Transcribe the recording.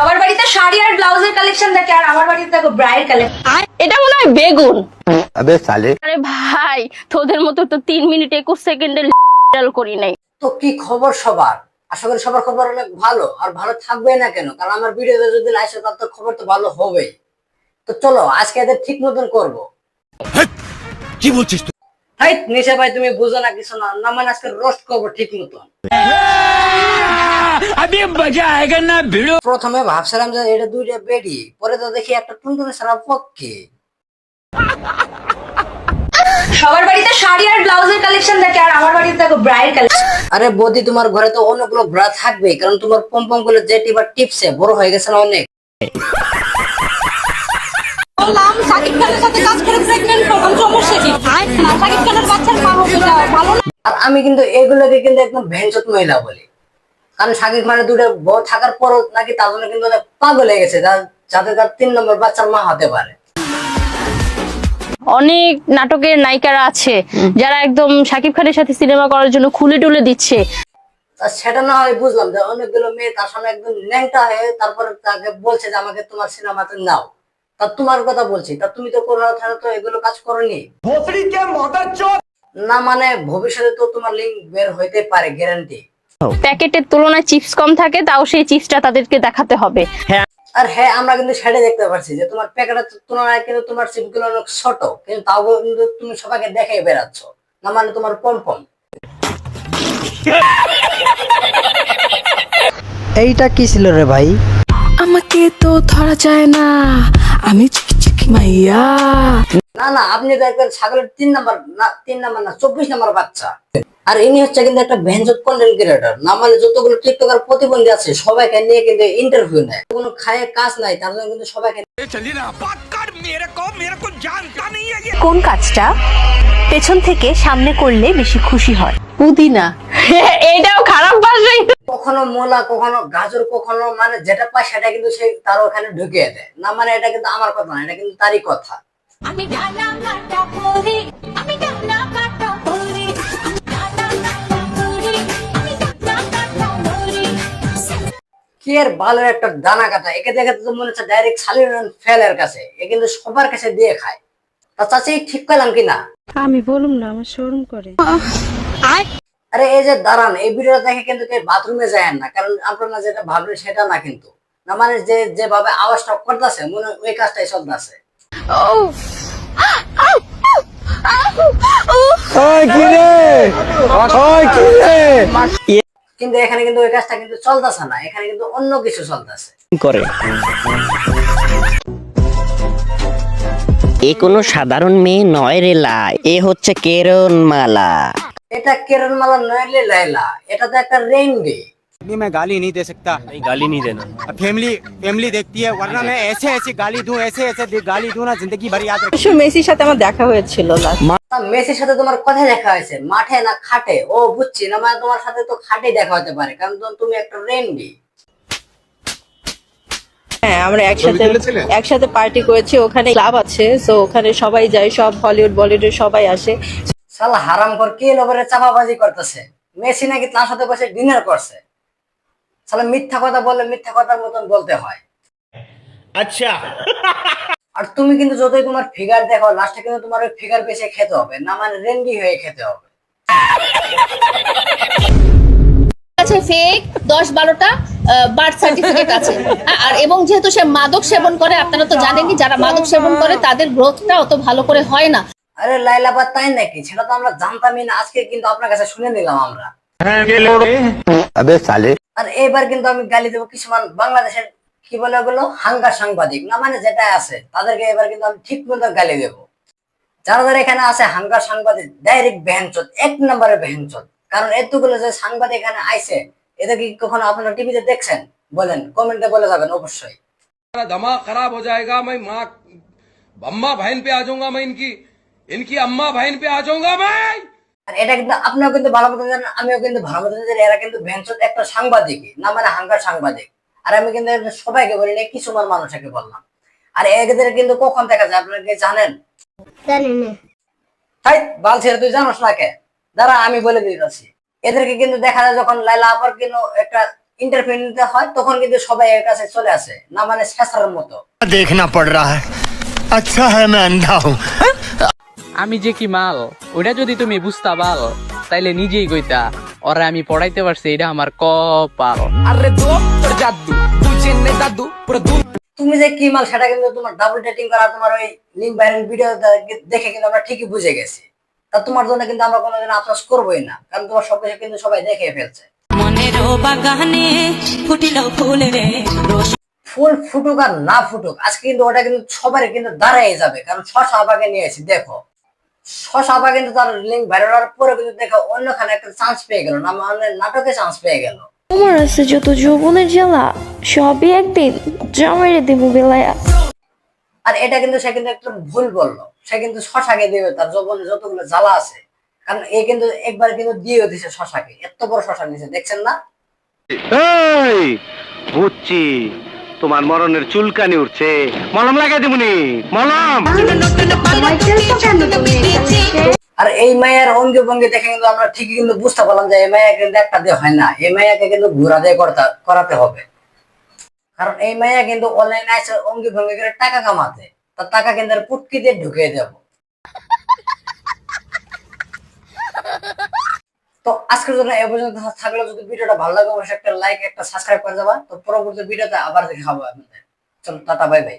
সবার বাড়িতে শাড়ি আর ব্লাউজের কালেকশন থাকে আর আমার বাড়িতে দেখো ব্রাইড কালেকশন এটা মনে হয় বেগুন। আরে সালে আরে ভাই তোদের মতো তো 3 মিনিট একুশ সেকেন্ডের করি নাই। তো কি খবর সবার? আশা করি সবার খবর অনেক ভালো আর ভালো থাকবে না কেন? কারণ আমার ভিডিওতে যদি আসে তার তো খবর তো ভালো হবে তো চলো আজকে এদের ঠিক মতন করব। কি বলছিস তুই? নেশা ভাই তুমি বুঝো না কিছু না। না মানে আজকে রোস্ট করব ঠিক মতন। প্রথমে ভাবছিলাম যে এটা দুইটা বেডি পরে তো দেখি একটা টুনটুনি সারা পক্ষে। সবার বাড়িতে শাড়ি আর ব্লাউজের কালেকশন থাকে আর আমার বাড়িতে দেখো ব্রাইড কালেকশন। আরে বৌদি তোমার ঘরে তো অনেকগুলো ব্রা থাকবে কারণ তোমার পম্পমগুলো যে টিবার টিপসে বড় হয়ে গেছে না অনেক। বললাম সাকিব খানের সাথে কাজ করে প্রেগনেন্ট হলাম সমস্যা কি? সাকিব খানের বাচ্চার মা হবে ভালো আর আমি কিন্তু এগুলোকে কিন্তু একদম ভেঞ্চত মহিলা বলি। কারণ সাকিব মানে দুটো বউ থাকার পরও নাকি তার জন্য কিন্তু অনেক পাগল হয়ে গেছে। যাতে তার তিন নম্বর বাচ্চার মা হতে পারে। অনেক নাটকের নায়িকারা আছে যারা একদম শাকিব খানের সাথে সিনেমা করার জন্য খুলে টুলে দিচ্ছে। তা সেটা না হয় বুঝলাম যে অনেকগুলো মেয়ে তার সামনে একদম ন্যাংটা হয়ে তারপরে তাকে বলছে যে আমাকে তোমার সিনেমাতে নাও। তা তোমার কথা বলছি তা তুমি তো কোনো তো এগুলো কাজ করনি। না মানে ভবিষ্যতে তো তোমার লিঙ্ক বের হইতে পারে গ্যারান্টি প্যাকেটের তুলনায় চিপস কম থাকে তাও সেই চিপসটা তাদেরকে দেখাতে হবে। আর হ্যাঁ আমরা কিন্তু সেটা দেখতে পাচ্ছি যে তোমার প্যাকেটের তুলনায় কিন্তু তোমার সিপগুলো অনেক ছোট কিন্তু তাও কিন্তু তুমি সবাইকে দেখে বেড়াচ্ছ না মানে তোমার পম্পম এইটা কি ছিল রে ভাই? আমাকে তো ধরা যায় না আমি চিকি চিকি মাইয়া। না না আপনি তো একবার ছাগলের তিন নাম্বার না তিন নাম্বার না চব্বিশ নাম্বার বাচ্চা। আর ইনি হচ্ছে কিন্তু একটা ভেঞ্জত কন্টেন্ট ক্রিয়েটর না মানে যতগুলো টিকটকার প্রতিবন্ধী আছে সবাইকে নিয়ে কিন্তু ইন্টারভিউ নেয়। কোনো খায় কাজ নাই তার জন্য কিন্তু সবাইকে কোন কাজটা? পেছন থেকে সামনে করলে বেশি খুশি হয়। পুদিনা। এটাও খারাপ ভাষাই কখনো মোলা কখনো গাজর কখনো মানে যেটা পায় সেটা কিন্তু সে তার ওখানে ঢুকিয়ে দেয়। না মানে এটা কিন্তু আমার কথা না এটা কিন্তু তারই কথা। আমি কি এর ভালো একটা দানা কাটা। একে দেখে তো মনে হচ্ছে ডাইরেক্ট সালিন ফেলের কাছে। এ কিন্তু সবার কাছে দিয়ে খায়। তা চাচি ঠিক করলাম কিনা? আমি বলুম না আমার শরম করে। আরে এই যে দাঁড়ান এই ভিডিওটা দেখে কিন্তু কেউ বাথরুমে যায় না। কারণ আপনারা যেটা ভাবলেন সেটা না কিন্তু। না মানে যে যেভাবে আওয়াজটা করতেছে মনে হয় ওই কাজটাই চলতেছে। ওই কি রে? কি রে? কিন্তু এখানে কিন্তু ওই কাজটা কিন্তু চলতেছে না। এখানে কিন্তু অন্য কিছু চলতেছে। করে। এ কোনো সাধারণ মেয়ে নয় রে লাই। এ হচ্ছে কেরন মালা এটা কেরণমালা মালা রে লাইলা এটা তো একটা রেইনডে अभी मैं गाली नहीं दे सकता नहीं गाली नहीं देना फैमिली फैमिली देखती है वरना मैं ऐसे ऐसे गाली दूं ऐसे ऐसे दे- गाली दूं ना जिंदगी भर याद रख মেসির সাথে আমার দেখা হয়েছিল last। তা মেসির সাথে তোমার কথা দেখা হয়েছে মাঠে না খাটে ও বুঝছি না মানে তোমার সাথে তো খাটে দেখা হতে পারে কারণ তো তুমি একটা রেন্ডি হ্যাঁ আমরা একসাথে একসাথে পার্টি করেছি ওখানে ক্লাব আছে তো ওখানে সবাই যায় সব হলিউড বলিউডের সবাই আসে সালা হারাম কর কে লোকের চাপাবাজি করতেছে মেসি নাকি তার সাথে বসে ডিনার করছে তাহলে মিথ্যা কথা বললে মিথ্যা কথার মতন বলতে হয়। আচ্ছা। আর তুমি কিন্তু যতই তোমার ফিগার দেখো লাস্টে কিন্তু তোমার ওই ফিগার বেশি খেতে হবে না মানে রেন্ডি হয়ে খেতে হবে। ফেক দশ বারোটা বার্থ সার্টিফিকেট আছে। আর এবং যেহেতু সে মাদক সেবন করে আপনারা তো জানেনই যারা মাদক সেবন করে তাদের গ্রোথটা অত ভালো করে হয় না। আরে লাইলাবাদ তাই নাকি? সেটা তো আমরা জানতামই না আজকে কিন্তু আপনার কাছে শুনে নিলাম আমরা। আবে সালে। আর এবার কিন্তু আমি গালি দেবো কিছুমান বাংলাদেশের কি বলে ওগুলো হাঙ্গা সাংবাদিক না মানে যেটা আছে তাদেরকে এবার কিন্তু আমি ঠিক মতো গালি দেবো যারা যারা এখানে আছে হাঙ্গা সাংবাদিক ডাইরেক্ট বেহেনচত এক নম্বরে বেহেনচত কারণ এতগুলো যে সাংবাদিক এখানে আইছে এটা কি কখনো আপনারা টিভিতে দেখছেন বলেন কমেন্টে বলে যাবেন অবশ্যই दिमाग खराब हो जाएगा मैं माँ अम्मा बहन पे आ जाऊंगा मैं इनकी इनकी अम्मा बहन पे आ जाऊंगा मैं এটা কিন্তু আপনিও কিন্তু ভালো জানেন আমিও কিন্তু ভালো জানি এরা কিন্তু একটা সাংবাদিক না মানে হাঙ্গার সাংবাদিক। আর আমি কিন্তু সবাইকে বলি না কিছু মানুষকে বললাম। আর এদের কিন্তু কখন দেখা যায় জানেন? তাই তুই জানোস দাঁড়া আমি বলে দিতে এদেরকে কিন্তু দেখা যায় যখন লাইলা আপার কিন্তু একটা ইন্টারভিউ নিতে হয় তখন কিন্তু সবাই এর কাছে চলে আসে না মানে শেষার মতো। দেখনা পড় রা আচ্ছা হ্যাঁ হুম হ্যাঁ? আমি যে কি মাল? ওটা যদি তুমি বুঝতা পাল তাইলে নিজেই কইতা ওরা আমি পড়াইতে পারছি এটা আমার কপাল। তুমি যে কি মাল সেটা কিন্তু তোমার ডাবল ডেটিং করা তোমার ওই লিঙ্ক ভাইরাল ভিডিও দেখে কিন্তু আমরা ঠিকই বুঝে গেছি। তা তোমার জন্য কিন্তু আমরা কোনোদিন আফসোস করবোই না কারণ তোমার সবকিছু কিন্তু সবাই দেখে ফেলছে। ফুল ফুটুক আর না ফুটুক আজকে কিন্তু ওটা কিন্তু সবারই কিন্তু দাঁড়াই যাবে কারণ শশা আবাকে নিয়েছি দেখো। শশা কিন্তু তার লিঙ্ক ভাইরাল হওয়ার পরে কিন্তু দেখো অন্যখানে একটা চান্স পেয়ে গেল না মানে নাটকে চান্স পেয়ে গেল। তোমার আছে যত যৌবনের জ্বালা সবই একদিন জামাইরে দেবো বেলায়া। আর এটা কিন্তু সে কিন্তু একটু ভুল বলল। সে কিন্তু শশাকে দেবে তার যৌবনে যতগুলো জ্বালা আছে। কারণ এ কিন্তু একবার কিন্তু দিয়েও দিছে শশাকে এত বড় শশা নিছে দেখছেন না? এই বুঝছি তোমার মরণের চুলকানি উঠছে। মলম লাগাই দিবনি মলম। আর এই মায়ের অঙ্গে ভঙ্গে দেখে কিন্তু আমরা ঠিকই কিন্তু বুঝতে পারলাম যে এই মায়া কিন্তু একটা দিয়ে হয় না। এই মায়াকে কিন্তু ঘোরা দেয় করতে- করাতে হবে। কারণ এই মায়া কিন্তু অনলাইন আছে অঙ্গে ভঙ্গে করে টাকা কামাতে। তার টাকা কিন্তু আর পুটকি দিয়ে ঢুকিয়ে দেবো। তো আজকের জন্য এ পর্যন্ত থাকলে। যদি ভিডিওটা ভালো লাগে, অবশ্যই একটা লাইক একটা সাবস্ক্রাইব করে যাবা তো পরবর্তী ভিডিওতে আবার দেখাবো আপনাদের। চলো, টাটা বাই বাই